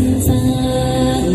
นสร้าง